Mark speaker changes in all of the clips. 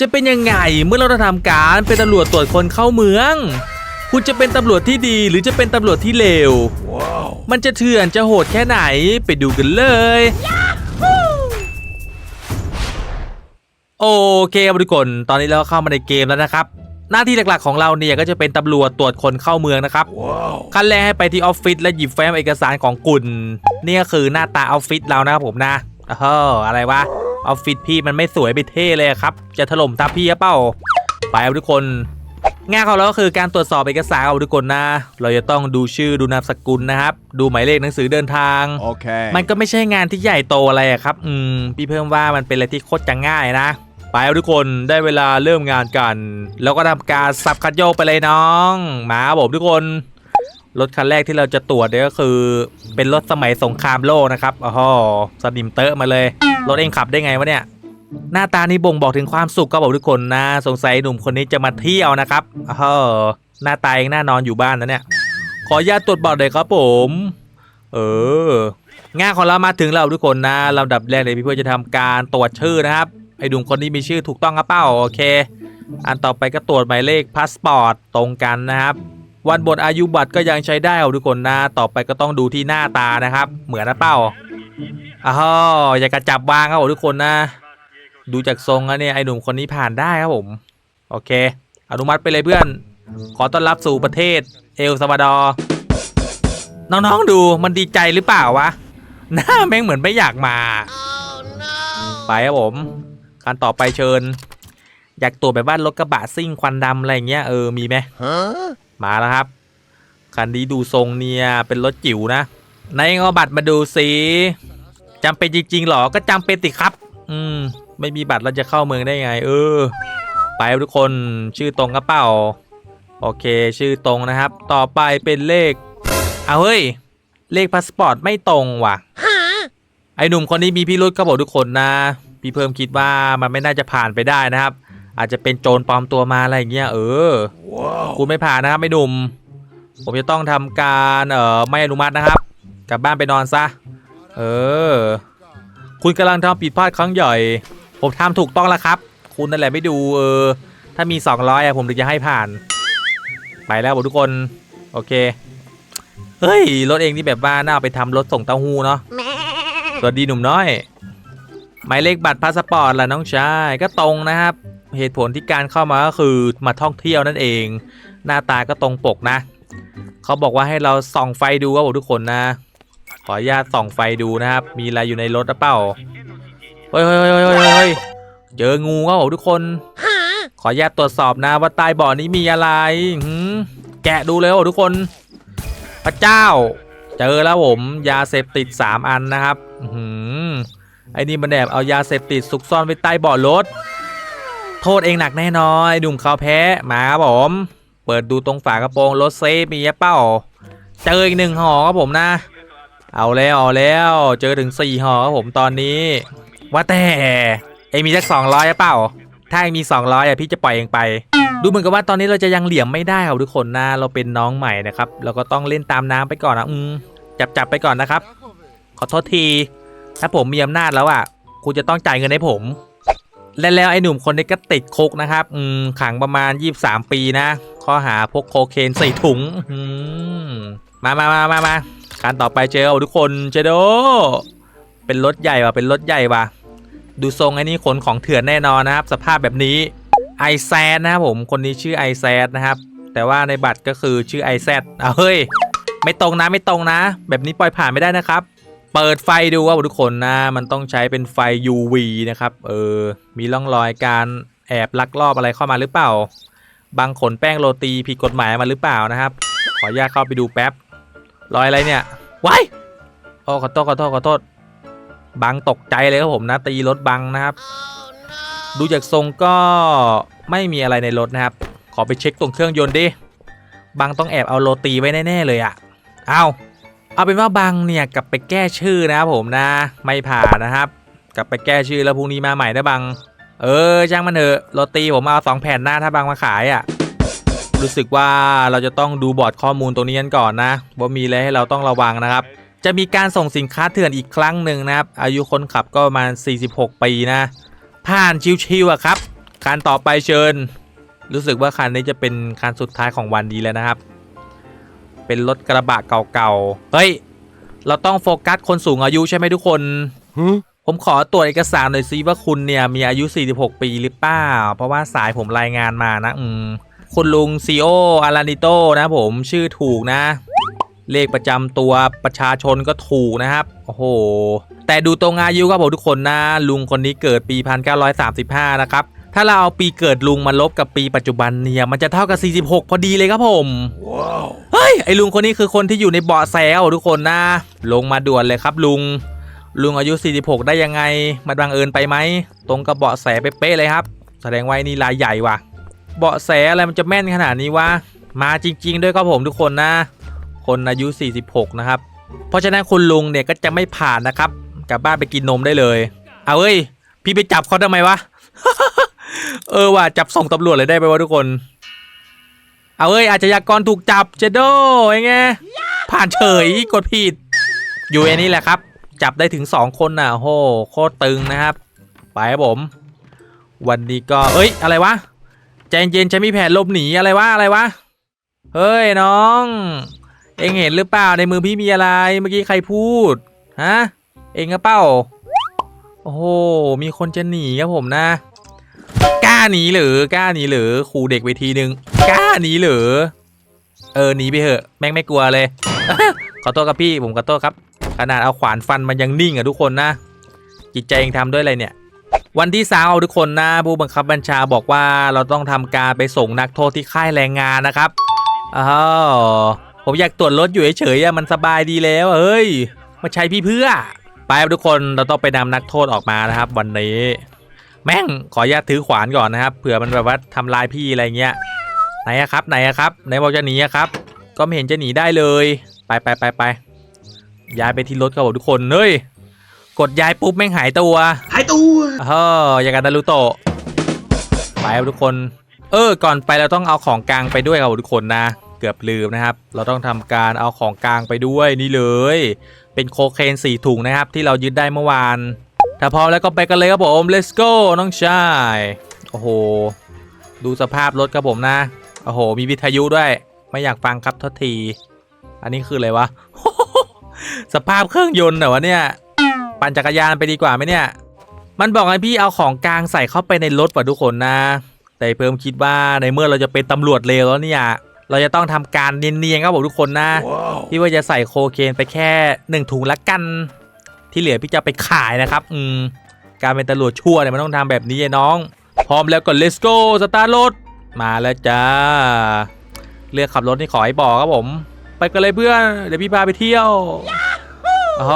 Speaker 1: จะเป็นยังไงเมื่อเราทำการเป็นตำรวจตรวจคนเข้าเมือง คุณจะเป็นตำรวจที่ดีหรือจะเป็นตำรวจที่เลวมันจะเถื่อนจะโหดแค่ไหนไปดูกันเลย โอเคครับทุกคนตอนนี้เราเข้ามาในเกมแล้วนะครับ หน้าที่หลักๆของเราเนี่ยก็จะเป็นตำรวจตรวจคนเข้าเมืองนะครับขั้นแรกให้ไปที่ออฟฟิศและหยิบแฟ้มเอกสารของกุลนี่ก็คือหน้าตาออฟฟิศเรานะครับผมนะเอออะไรวะ ออฟฟิศพี่มันไม่สวยไปเท่เลยครับ จะถล่มทับพี่หรือเปล่า ไปครับทุกคนงานของเราก็คือการตรวจสอบเอกสารของทุกคนนะ เราจะต้องดูชื่อดูนามสกุลนะครับ ดูหมายเลขหนังสือเดินทาง
Speaker 2: Okay.
Speaker 1: มันก็ไม่ใช่งานที่ใหญ่โตอะไรอะครับ อืม พี่เพิ่มว่ามันเป็นอะไรที่โคตรจะง่ายนะ ไปเอาทุกคนได้เวลาเริ่มงานกัน แล้วก็ทำการสับคัดโยกไปเลยน้อง มาครับผมทุกคน รถคันแรกที่เราจะตรวจเนี่ยก็คือ เป็นรถสมัยสงครามโลกนะครับอ๋อสนิมเตอะมาเลย รถเองขับได้ไงวะเนี่ย หน้าตานี่บ่งบอกถึงความสุขก็บอกทุกคนนะ สงสัยหนุ่มคนนี้จะมาเที่ยวนะครับอ๋อหน้าตาเองน่านอนอยู่บ้านนะเนี่ย ขออนุญาตตรวจบัตรเลยครับผม เอองานของเรามาถึงแล้วทุกคนนะลำดับแรกเลยพี่เพื่อจะทำการตรวจชื่อนะครับไอ้ดุมคนนี้มีชื่อถูกต้องครับเป้าโอเค อันต่อไปก็ตรวจหมายเลขพาสปอร์ตตรงกันนะครับ วันบทอายุบัตรก็ยังใช้ได้ครับทุกคนนะ ต่อไปก็ต้องดูที่หน้าตานะครับ เหมือนนะเป้าอ้าวอย่ากระจับวางครับผมทุกคนนะ ดูจากทรงแล้วเนี่ยไอหนุ่มคนนี้ผ่านได้ครับผม โอเค อนุมัติไปเลยเพื่อน ขอต้อนรับสู่ประเทศเอลซาวาดอร์น้องๆดูมันดีใจหรือเปล่าวะ หน้าแม่งเหมือนไม่อยากมา ไปครับผมคันต่อไปเชิญ อยากตรวจแบบว่ารถกระบะซิ่งควันดำอะไรเงี้ยเออมีไหม
Speaker 2: Huh?
Speaker 1: มาแล้วครับ คันนี้ดูทรงเนี่ยเป็นรถจิ๋วนะนายเอาบัตรมาดูสิจำเป็นจริงๆหรอก็จำเป็นติครับ อืม ไม่มีบัตรเราจะเข้าเมืองได้ไง เออ ไปทุกคนชื่อตรงกระเป๋าโอเค ชื่อตรงนะครับ ต่อไปเป็นเลข เอาเฮ้ย เลขพาสปอร์ตไม่ตรงว่ะไอหนุ่มคนนี้มีพิรุษครับผมทุกคนนะ พี่เพิ่มคิดว่ามันไม่น่าจะผ่านไปได้นะครับ อาจจะเป็นโจรปลอมตัวมาอะไรอย่างเงี้ยเออ
Speaker 2: Whoa.
Speaker 1: คุณไม่ผ่านนะครับไม่หนุ่ม ผมจะต้องทำการเอ่อไม่อนุมัตินะครับ กลับบ้านไปนอนซะ เออ คุณกำลังทำผิดพลาดครั้งใหญ่ ผมทำถูกต้องแล้วครับ คุณนั่นแหละไม่ดูเออ ถ้ามี 200อะผมถึงจะให้ผ่าน ไปแล้วบอกทุกคน โอเค เฮ้ย รถเองนี่แบบว่าน่าเอาไปทำรถส่งเต้าหู้เนาะสวัสดีหนุ่มน้อยหมายเลขบัตรพาสปอร์ตล่ะน้องชายก็ตรงนะครับ เหตุผลที่การเข้ามาก็คือมาท่องเที่ยวนั่นเอง หน้าตาก็ตรงปกนะ เขาบอกว่าให้เราส่องไฟดูครับทุกคนนะ ขออนุญาตส่องไฟดูนะครับ มีอะไรอยู่ในรถหรือเปล่าเฮ้ยเฮ้ยเฮ้ยเฮ้ยเจองูครับผมทุกคน ขออนุญาตตรวจสอบนะว่าใต้บาะนี้มีอะไรหืแกะดูเลยครับทุกคน พระเจ้า เจอแล้วผม ยาเสพติด 3 อันนะครับอื้อหือไอ้นี่มันแอบเอายาเสพติดซุกซ่อนไว้ใต้เบาะรถ โทษเองหนักแน่นอนไอ้หนุ่มเขาแพ้มาครับผม เปิดดูตรงฝากระโปรงรถเซฟมีเป้า เจออีกหนึ่งห่อครับผมนะ เอาแล้วเอาแล้วเจอถึง4ห่อครับผมตอนนี้ ว่าแต่เองมีสักสองร้อยเปล่า ถ้าเองมี200อะพี่จะปล่อยเองไป ดูเหมือนกับว่าตอนนี้เราจะยังเหลี่ยมไม่ได้ครับทุกคนนะเราเป็นน้องใหม่นะครับเราก็ต้องเล่นตามน้ำไปก่อนนะอืมจับจับไปก่อนนะครับ ขอโทษที ถ้าผมมีอำนาจแล้วอะ คุณจะต้องจ่ายเงินให้ผม และแล้วไอ้หนุ่มคนนี้ก็ติดคุกนะครับ อืมขังประมาณ 23 ปีนะ ข้อหาพกโคเคนใส่ถุงมามามามามาการต่อไปเจอเอาทุกคนเจโด เป็นรถใหญ่ว่ะเป็นรถใหญ่ว่ะ ดูทรงไอ้นี่ขนของเถื่อนแน่นอนนะครับ สภาพแบบนี้ไอแซดนะครับผมคนนี้ชื่อไอแซดนะครับ แต่ว่าในบัตรก็คือชื่อไอแซดเอาเฮ้ย ไม่ตรงนะไม่ตรงนะ แบบนี้ปล่อยผ่านไม่ได้นะครับ เปิดไฟดูว่าทุกคนนะ มันต้องใช้เป็นไฟ UV นะครับ เออ มีร่องรอยการแอบลักลอบอะไรเข้ามาหรือเปล่า บางขนแป้งโรตีผิดกฎหมายมาหรือเปล่านะครับ ขออนุญาตเข้าไปดูแป๊บ รอยอะไรเนี่ยว้ายโอ้ขอโทษขอโทษขอโทษ บังตกใจเลยครับผมนะ ตีรถบังนะครับ ดูจากทรงก็ไม่มีอะไรในรถนะครับ ขอไปเช็คตรงเครื่องยนต์ดิ บังต้องแอบเอาโรตีไว้แน่ๆเลยอะเอา เอาเป็นว่าบังเนี่ยกลับไปแก้ชื่อนะครับผมนะ ไม่ผ่านนะครับ กลับไปแก้ชื่อแล้วพรุ่งนี้มาใหม่นะบัง เออช่างมันเถอะโรตีผมเอาสองแผ่นหน้าถ้าบังมาขายอะรู้สึกว่าเราจะต้องดูบอร์ดข้อมูลตรงนี้กันก่อนนะว่ามีอะไรให้เราต้องระวังนะครับ จะมีการส่งสินค้าเถื่อนอีกครั้งหนึ่งนะครับ อายุคนขับก็ประมาณ 46 ปีนะ ผ่านชิวๆอะครับคันต่อไปเชิญ รู้สึกว่าคันนี้จะเป็นคันสุดท้ายของวันดีแล้วนะครับ เป็นรถกระบะเก่าๆ เฮ้ย เราต้องโฟกัสคนสูงอายุใช่ไหมทุกคน
Speaker 2: Huh?
Speaker 1: ผมขอตรวจเอกสารหน่อยซิว่าคุณเนี่ยมีอายุ 46 ปีหรือเปล่า เพราะว่าสายผมรายงานมานะ อืม คุณลุงซีโออารานิโตนะผมชื่อถูกนะ เลขประจำตัวประชาชนก็ถูกนะครับ โอ้โห แต่ดูตรงอายุครับผมทุกคนนะ ลุงคนนี้เกิดปี 1935 นะครับ ถ้าเราเอาปีเกิดลุงมาลบกับปีปัจจุบันเนี่ยมันจะเท่ากับ 46 พอดีเลยครับผม
Speaker 2: Wow.
Speaker 1: เฮ้ยไอ้ลุงคนนี้คือคนที่อยู่ในเบาะแสครับผมทุกคนนะ ลงมาด่วนเลยครับลุง ลุงอายุ 46 ได้ยังไง มันบังเอิญไปไหม ตรงกับเบาะแสเป๊ะๆเลยครับ แสดงว่าไอ้นี่รายใหญ่ว่ะ เบาะแสอะไรมันจะแม่นขนาดนี้วะ มาจริง ๆ ด้วยครับผมทุกคนนะ คนอายุ 46 นะครับ เพราะฉะนั้นคุณลุงเนี่ยก็จะไม่ผ่านนะครับ กลับบ้านไปกินนมได้เลย เอาเอ้ย พี่ไปจับเขาทำไมวะ เออว่ะจับส่งตำรวจเลยได้ไหมวะทุกคน เอาเอ้ยอาชญากรถูกจับเจโดไงไงผ่านเฉยกดผิดอยู่ไอ้นี่แหละครับ จับได้ถึง2คนน่ะโอ้โหโคตรตึงนะครับ ไปครับผม วันนี้ก็เอ้ยอะไรวะใจเย็นๆฉันมีแผนลบหนีอะไรวะอะไรวะเฮ้ยน้อง เองเห็นหรือเปล่าในมือพี่มีอะไรเมื่อกี้ใครพูดฮะเองกระเป้าโอ้โหมีคนจะหนีครับผมนะ หนีหรือกล้าหนีหรือครูเด็กไปทีนึงกล้าหนีหรือเออหนีไปเถอะ แม่งไม่กลัวเลย ขอโทษครับพี่ผมขอโทษครับ ขนาดเอาขวานฟันมันยังนิ่งอะทุกคนนะ จิตใจเองทำด้วยอะไรเนี่ย วันที่สามเอาทุกคนนะ ผู้บังคับบัญชาบอกว่าเราต้องทำการไปส่งนักโทษที่ค่ายแรงงานนะครับอ้าวผมอยากตรวจรถอยู่เฉยๆมันสบายดีแล้วเฮ้ยมาใช้พี่เพื่อ ไปทุกคนเราต้องไปนำนักโทษออกมานะครับ วันนี้ แม่งขออนุญาตถือขวานก่อนนะครับเผื่อมันแบบว่าทำลายพี่อะไรเงี้ยไหนอะครับไหนอะครับไหนบอกจะหนีอะครับ ก็ไม่เห็นจะหนีได้เลย ไปไปไปไปย้ายไปที่รถครับผมทุกคนเฮ้ยกดย้ายปุ๊บแม่งหายตัว
Speaker 2: หายตัว
Speaker 1: เอออย่างกับนารูโตะไปครับทุกคน เออ ก่อนไปเราต้องเอาของกลางไปด้วยครับทุกคนนะ เกือบลืมนะครับ เราต้องทำการเอาของกลางไปด้วยนี่เลย เป็นโคเคนสี่ถุงนะครับ ที่เรายึดได้เมื่อวาน ถ้าพร้อมแล้วก็ไปกันเลยครับผม let's go น้องชายโอ้โห ดูสภาพรถครับผมนะ โอ้โห มีวิทยุด้วย ไม่อยากฟังครับโทษที อันนี้คืออะไรวะ สภาพเครื่องยนต์เหรอวะเนี่ย ปั่นจักรยานไปดีกว่าไหมเนี่ย มันบอกให้พี่เอาของกลางใส่เข้าไปในรถว่ะทุกคนนะ แต่เพิ่มคิดว่าในเมื่อเราจะเป็นตำรวจเลวแล้วเนี่ย เราจะต้องทำการเนียนๆครับผมทุกคนนะ
Speaker 2: Wow.
Speaker 1: พี่ว่าจะใส่โคเคนไปแค่หนึ่งถุงละกัน ที่เหลือพี่จะไปขายนะครับ อืม การเป็นตำรวจชั่วเนี่ยมันต้องทำแบบนี้ไอ้น้อง พร้อมแล้วก็ let's go สตาร์ทรถ มาแล้วจ้า เลือกขับรถนี่ขอให้บอกครับผม ไปกันเลยเพื่อน เดี๋ยวพี่พาไปเที่ยว โอ้โห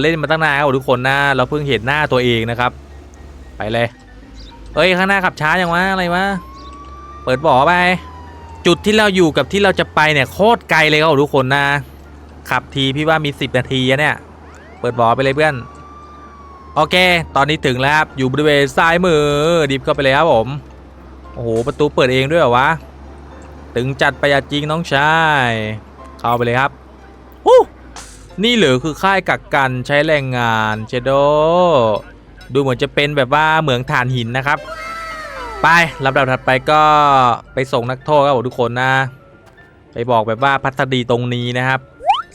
Speaker 1: เล่นมาตั้งนานครับทุกคนนะ เราเพิ่งเห็นหน้าตัวเองนะครับ ไปเลย เอ้ยข้างหน้าขับช้าอย่างวะอะไรวะ เปิดบ่อไป จุดที่เราอยู่กับที่เราจะไปเนี่ยโคตรไกลเลยครับทุกคนนะ ขับทีพี่ว่ามี 10 นาทีอะเนี่ย เปิดบ่อไปเลยเพื่อน โอเค ตอนนี้ถึงแล้วครับ อยู่บริเวณซ้ายมือ ดิฟเข้าไปเลยครับผม โอ้โห ประตูเปิดเองด้วยเหรอวะ ถึงจัดปอะหยัดจริงน้องชาย เข้าไปเลยครับฮู้นี่เหรือคือค่ายกักกันใช้แรงงานเชโด ดูเหมือนจะเป็นแบบว่าเหมืองถ่านหินนะครับ ไปลำดับถัดไปก็ไปส่งนักโทษครับผมทุกคนนะ ไปบอกแบบว่าพัทดีตรงนี้นะครับ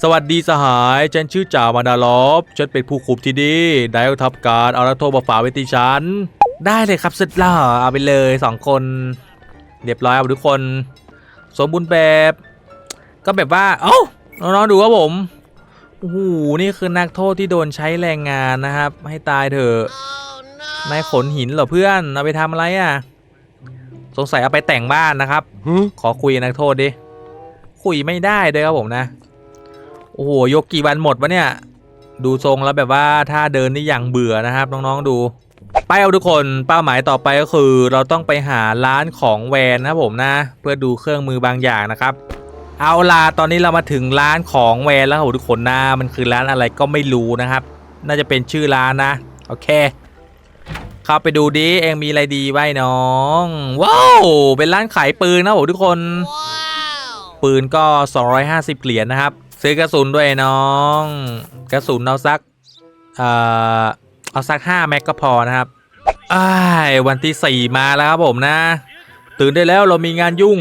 Speaker 1: สวัสดีสหาย ฉันชื่อจ่ามาดาลอบฉันเป็นผู้คุมที่นี่ได้ทับการเอานักโทษมาฝากไว้ที่ฉัน ได้เลยครับสุดหล่อเอาไปเลยสองคน เรียบร้อยครับทุกคน สมบูรณ์แบบ ก็แบบว่า เอ้าน้องๆดูครับผมโอ้โหนี่คือนักโทษที่โดนใช้แรงงานนะครับ ให้ตายเถอะนายขนหินเหรอเพื่อน เอาไปทำอะไรอะ สงสัยเอาไปแต่งบ้านนะครับ
Speaker 2: Huh?
Speaker 1: ขอคุยกับนักโทษดิ คุยไม่ได้ด้วยครับผมนะ โอ้โหยกกี่วันหมดวะเนี่ย ดูทรงแล้วแบบว่าถ้าเดินนี่อย่างเบื่อนะครับน้องๆดูไปเอาทุกคนเป้าหมายต่อไปก็คือ เราต้องไปหาร้านของแวนนะครับผมนะ เพื่อดูเครื่องมือบางอย่างนะครับ เอาล่ะตอนนี้เรามาถึงร้านของแวนแล้วครับทุกคนนะมันคือร้านอะไรก็ไม่รู้นะครับ น่าจะเป็นชื่อร้านนะโอเค เข้าไปดูดิเองมีอะไรดีไว้น้องว้าวเป็นร้านขายปืนนะผมทุกคน ปืนก็ 250 เหรียญนะครับ ซื้อกระสุนด้วยน้อง กระสุนเอาสัก เอ่อ เอาสัก5แม็กก็พอนะครับอ้ายวันที่สี่มาแล้วครับผมนะ ตื่นได้แล้วเรามีงานยุ่ง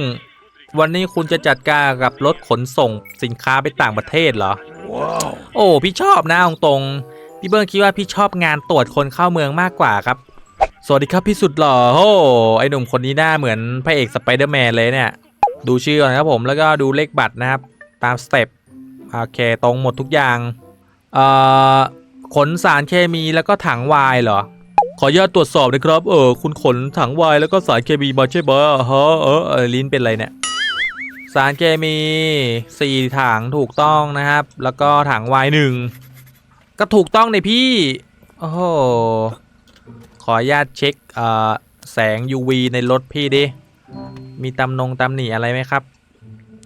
Speaker 1: วันนี้คุณจะจัดการกับรถขนส่งสินค้าไปต่างประเทศเหรอโอ้พี่ชอบนะเอาตรงๆพี่เบิ้งคิดว่าพี่ชอบงานตรวจคนเข้าเมืองมากกว่าครับ สวัสดีครับพี่สุดหล่อโอ้ไอหนุ่มคนนี้หน้าเหมือนพระเอกสไปเดอร์แมนเลยเนี่ย ดูชื่อก่อนครับผมแล้วก็ดูเลขบัตรนะครับ ตามสเต็ป โอเคตรงหมดทุกอย่างเอ่อขนสารเคมีแล้วก็ถังวายเหรอ ขออนุญาตตรวจสอบนะครับ เออ คุณขนถังวายแล้วก็สารเคมีมาใช่ไหมฮะเออเออลิ้นเป็นไรเนี่ย สารเคมีสี่ถังถูกต้องนะครับ แล้วก็ถังวายหนึ่งก็ถูกต้องในพี่ โอ้โห ขออนุญาตเช็คเอ่อแสง UV ในรถพี่ดิ มีตำนงตำหนิอะไรไหมครับ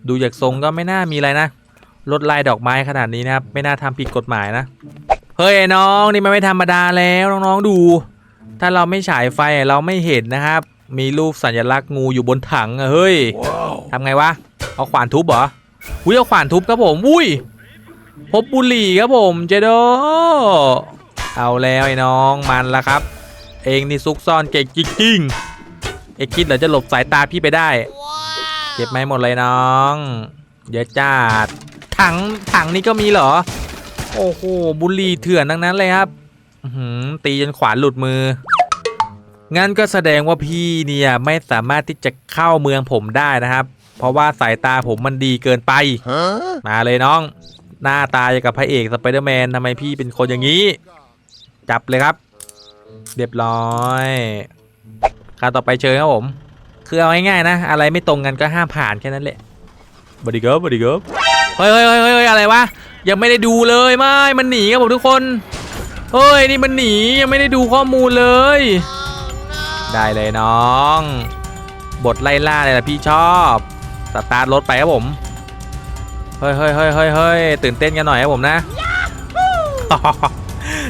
Speaker 1: ดูจากทรงก็ไม่น่ามีอะไรนะ รถลายดอกไม้ขนาดนี้นะครับ ไม่น่าทำผิดกฎหมายนะ เฮ้ยไอ้น้องนี่มันไม่ธรรมดาแล้วน้องๆดู ถ้าเราไม่ฉายไฟเราไม่เห็นนะครับ มีรูปสัญลักษณ์งูอยู่บนถังอะเฮ้ยทำไงวะ เอาขวานทุบเหรออุ้ยเอาขวานทุบครับผมอุ้ยพบบุหรี่ครับผมเจโดเอาแล้วไอ้น้องมันละครับ เองนี่ซุกซ่อนเก่งจริงๆเอ็งคิดเหรอจะหลบสายตาพี่ไปได้ เก็บไม่หมดเลยน้อง เยอะจัด ถังถังนี้ก็มีเหรอ โอ้โหบุหรี่เถื่อนทั้งนั้นเลยครับหือตีจนขวานหลุดมือ งั้นก็แสดงว่าพี่เนี่ยไม่สามารถที่จะเข้าเมืองผมได้นะครับ เพราะว่าสายตาผมมันดีเกินไป มาเลยน้อง หน้าตาอย่างกับพระเอกสไปเดอร์แมนทำไมพี่เป็นคนอย่างนี้ จับเลยครับ เรียบร้อยคราวต่อไปเชิญครับผม คือเอาง่ายๆนะ อะไรไม่ตรงกันก็ห้ามผ่านแค่นั้นแหละบอดี้เกิร์บอดี้เกิร์ เฮ้ยเฮ้ยเฮ้ยอะไรวะยังไม่ได้ดูเลยไม่มันหนีครับผมทุกคนเฮ้ยนี่มันหนียังไม่ได้ดูข้อมูลเลย ได้เลยน้อง บทไล่ล่าเลยล่ะพี่ชอบสตาร์ทรถไปครับผมเฮ้ยเฮ้ยเฮ้ยเฮ้ยเฮ้ยตื่นเต้นกันหน่อยครับผมนะ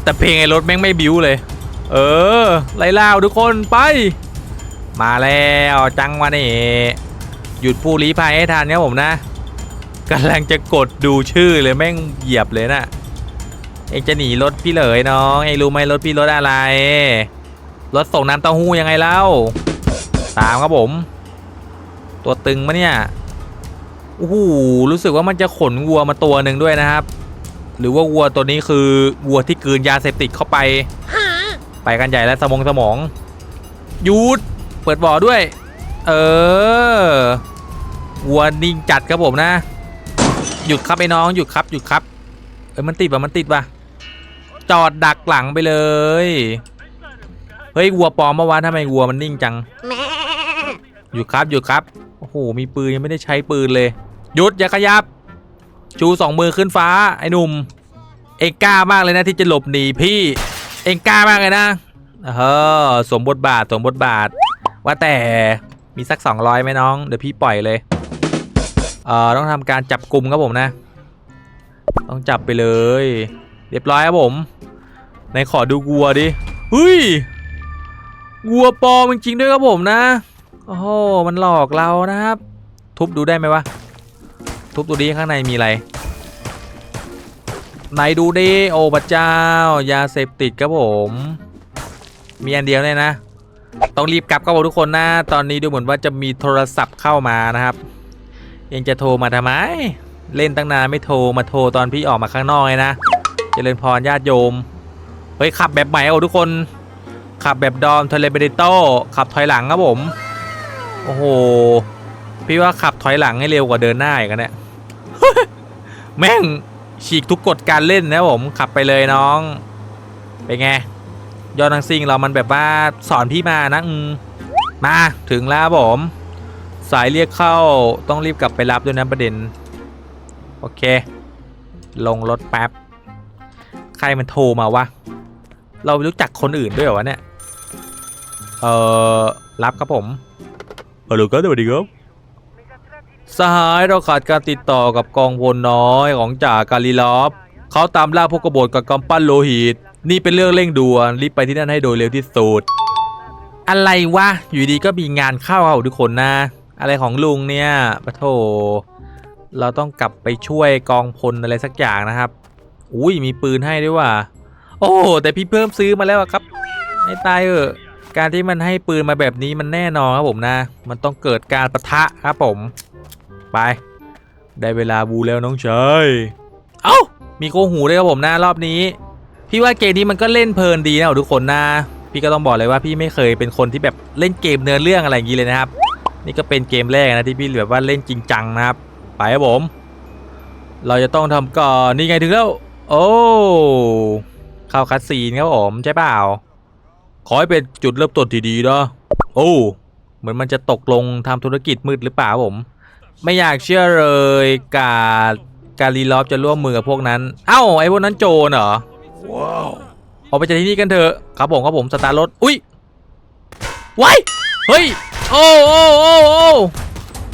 Speaker 1: แต่เพลงไอ้รถแม่งไม่บิ้วเลย เออ ไล่ล่าทุกคนไป มาแล้วจังวะนี่หยุดผู้ลี้ภัยให้ทันครับผมนะ กำลังจะกดดูชื่อเลยแม่งเหยียบเลยนะเองจะหนีรถพี่เหลยน้องเองรู้ไหมรถพี่รถอะไร รถส่งน้ำเต้าหู้ยังไงเล่าตามครับผม ตัวตึงมะเนี่ยโอ้โหรู้สึกว่ามันจะขนวัวมาตัวหนึ่งด้วยนะครับ หรือว่าวัวตัวนี้คือวัวที่กืนยาเสพติดเข้าไป ไปกันใหญ่แล้วสมองสมองหยุดเปิดบ่อด้วย เออวัวนิ่งจัดครับผมนะ หยุดครับไอ้น้องหยุดครับหยุดครับ เอ้ยมันติดว่ะมันติดว่ะจอดดักหลังไปเลย เฮ้ยวัวปลอมเมื่อวานทำไมวัวมันนิ่งจังหยุดครับหยุดครับโอ้โหมีปืนยังไม่ได้ใช้ปืนเลยหยุดอย่าขยับ ชูสองมือขึ้นฟ้าไอ้หนุ่มเองกล้ามากเลยนะที่จะหลบหนีพี่ เองกล้ามากเลยนะเออสมบทบาทสมบทบาท ว่าแต่มีสัก200ไหมน้อง เดี๋ยวพี่ปล่อยเลย เอ่อต้องทำการจับกลุ่มครับผมนะ ต้องจับไปเลย เรียบร้อยครับผมไหนขอดูวัวดิเฮ้ยวัวปลอมจริงๆด้วยครับผมนะโอ้โหมันหลอกเรานะครับ ทุบดูได้ไหมวะทุบดูดิข้างในมีอะไรไหนดูดิโอ้พระเจ้ายาเสพติดครับผม มีอันเดียวเนี่ยนะ ต้องรีบกลับครับผมทุกคนนะ ตอนนี้ดูเหมือนว่าจะมีโทรศัพท์เข้ามานะครับ เองจะโทรมาทำไม เล่นตั้งนานไม่โทรมาโทรตอนพี่ออกมาข้างนอกเลยนะเจริญพรญาติโยม เฮ้ยขับแบบใหม่ครับทุกคน ขับแบบดอมเทเลเบดิโตขับถอยหลังครับผม โอ้โห พี่ว่าขับถอยหลังให้เร็วกว่าเดินหน้าอีกอะเนี่ยแม่งฉีกทุกกฎการเล่นนะผมขับไปเลยน้องเป็นไงยอดนังซิงเรามันแบบว่าสอนพี่มานะมาถึงแล้วผม สายเรียกเข้าต้องรีบกลับไปรับด้วยนะประเด็น โอเค ลงรถแป๊บ ใครมันโทรมาวะ เรารู้จักคนอื่นด้วยเหรอวะเนี่ย เอ่อรับครับผมฮัลโหลครับสวัสดีครับสหายเราขาดการติดต่อกับกองพลน้อยของจ่าการีลอฟเขาตามล่าพวกกบฏกับกำปั้นโลหิต นี่เป็นเรื่องเร่งด่วนรีบไปที่นั่นให้โดยเร็วที่สุด อะไรวะ อยู่ดีก็มีงานเข้าเอาทุกคนนะ อะไรของลุงเนี่ยปะโถเราต้องกลับไปช่วยกองพลอะไรสักอย่างนะครับ อุ้ยมีปืนให้ด้วยว่ะ โอ้แต่พี่เพิ่มซื้อมาแล้วครับให้ตายเถอการที่มันให้ปืนมาแบบนี้มันแน่นอนครับผมนะ มันต้องเกิดการประทะครับผม ไป ได้เวลาบูแล้วน้องชายเอ้า มีโคหูด้วยครับผมนะรอบนี้ พี่ว่าเกมนี้มันก็เล่นเพลินดีนะทุกคนนะ พี่ก็ต้องบอกเลยว่าพี่ไม่เคยเป็นคนที่แบบเล่นเกมเนื้อเรื่องอะไรอย่างนี้เลยนะครับ นี่ก็เป็นเกมแรกนะที่พี่แบบว่าเล่นจริงจังนะครับ ไปครับผม เราจะต้องทำก่อนนี่ไงถึงแล้ว โอ้เข้าคัดซีนครับผมใช่เปล่า ขอให้เป็นจุดเริ่มต้นที่ดีนะโอ้เหมือนมันจะตกลงทำธุรกิจมืดหรือเปล่าครับผม ไม่อยากเชื่อเลยการการรีลอฟจะร่วมมือกับพวกนั้น เอ้าไอ้พวกนั้นโจรเหรอว้าวออกไปจากที่นี่กันเถอะครับผมครับผมสตาร์ทรถอุ้ยไว้ายเฮ้ย โอ้โอ้โอ้โอ้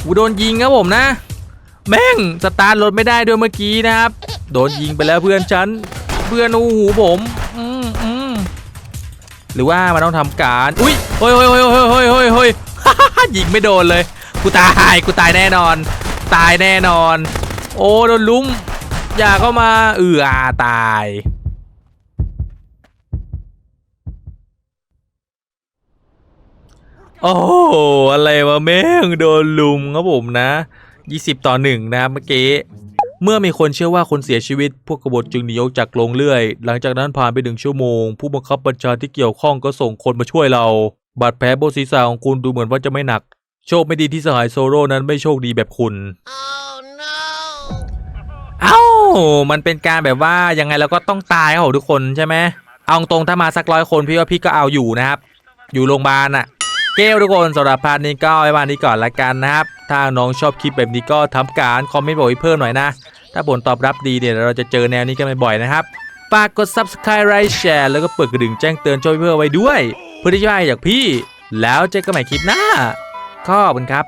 Speaker 1: กูโดนยิงครับผมนะ แม่งสตาร์ทรถไม่ได้ด้วยเมื่อกี้นะครับ โดนยิงไปแล้วเพื่อนฉัน เพื่อนอ้โหผมอืมอืมหรือว่ามันต้องทำการ อุ้ยเฮ้ยเฮ้ยเฮ้ยเฮ้ยเฮ้ยเฮ้ยเฮ้ยยิงไม่โดนเลย กูตาย กูตายแน่นอน ตายแน่นอน โอ้โดนลุ้ม อย่าเข้ามา เอืออาตาย โอ้โหอะไรวะแม่งโดนลุมครับผมนะ 20 ต่อหนึ่งนะครับเมื่อกี้เมื่อมีคนเชื่อว่าคนเสียชีวิต พวกกบฏจึงหนีออกจากโรงเลื่อย หลังจากนั้นผ่านไปหนึ่งชั่วโมง ผู้บังคับบัญชาที่เกี่ยวข้องก็ส่งคนมาช่วยเรา บาดแผลบนศีรษะของคุณดูเหมือนว่าจะไม่หนัก โชคไม่ดีที่สหายโซโร่นั้นไม่โชคดีแบบคุณ
Speaker 2: Oh no!
Speaker 1: เอ้า มันเป็นการแบบว่ายังไงเราก็ต้องตายครับผมทุกคนใช่ไหม เอาตรงๆถ้ามาสักร้อยคนพี่ว่าพี่ก็เอาอยู่นะครับ อยู่โรงพยาบาลน่ะ เกลทุกคนสำหรับพาร์ทนี้ก็ไว้วันนี้ก่อนละกันนะครับ ถ้าน้องชอบคลิปแบบนี้ก็ทำการคอมเมนต์บอกเพิ่มหน่อยนะ ถ้าผลตอบรับดีเนี่ยเราจะเจอแนวนี้กันบ่อยๆนะครับฝากกด subscribe ไลค์แชร์แล้วก็เปิดกระดิ่งแจ้งเตือนช่วยเพื่อไว้ด้วย เพื่อที่จะให้จากพี่ แล้วเจอกันใหม่คลิปหน้าขอบคุณครับ